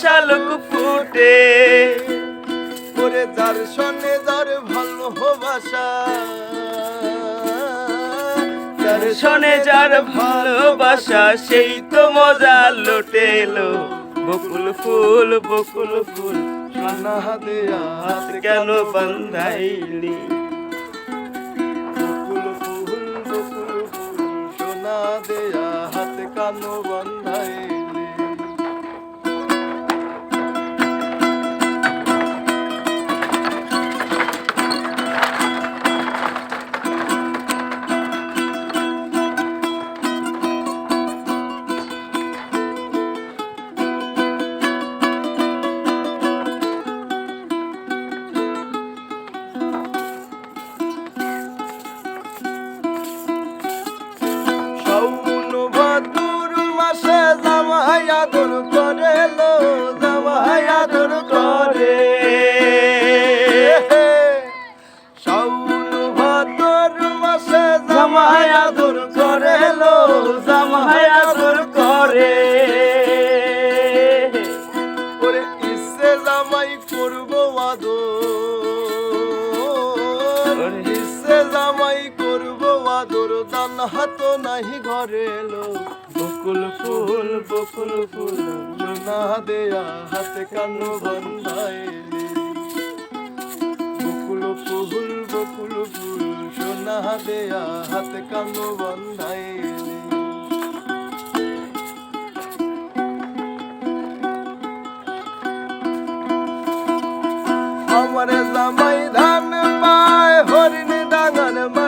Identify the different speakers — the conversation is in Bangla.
Speaker 1: শালুক ফুটে।
Speaker 2: করে যার সনে যার ভালোবাসা, যার
Speaker 1: শোনে যার ভালোবাসা, সেই তো মজা লোটেলো। বকুল ফুল বকুল ফুল
Speaker 2: সোনা দেয়া
Speaker 1: হাত কেন বন্ধাইলি?
Speaker 2: বকুল ফুল, বকুল সোনা দেয়া হাত কানো আদর করে লো জামাই আদর করে। শাওন ভাদর মাসে জামাই আদর করে লো জামাই আদর করে। আদর দান হাত নাহি ঘরে এলো।
Speaker 1: বকুল ফুল বকুল ফুল,
Speaker 2: সোনা দেয়া হাতে কানো বন্ধাইলি বকুল ফুল বকুল ফুল, সোনা দেয়া হাতে কানো বন্ধাইলি আমার জামাই ধান পায়, হরিণ ডাঙার মাঠে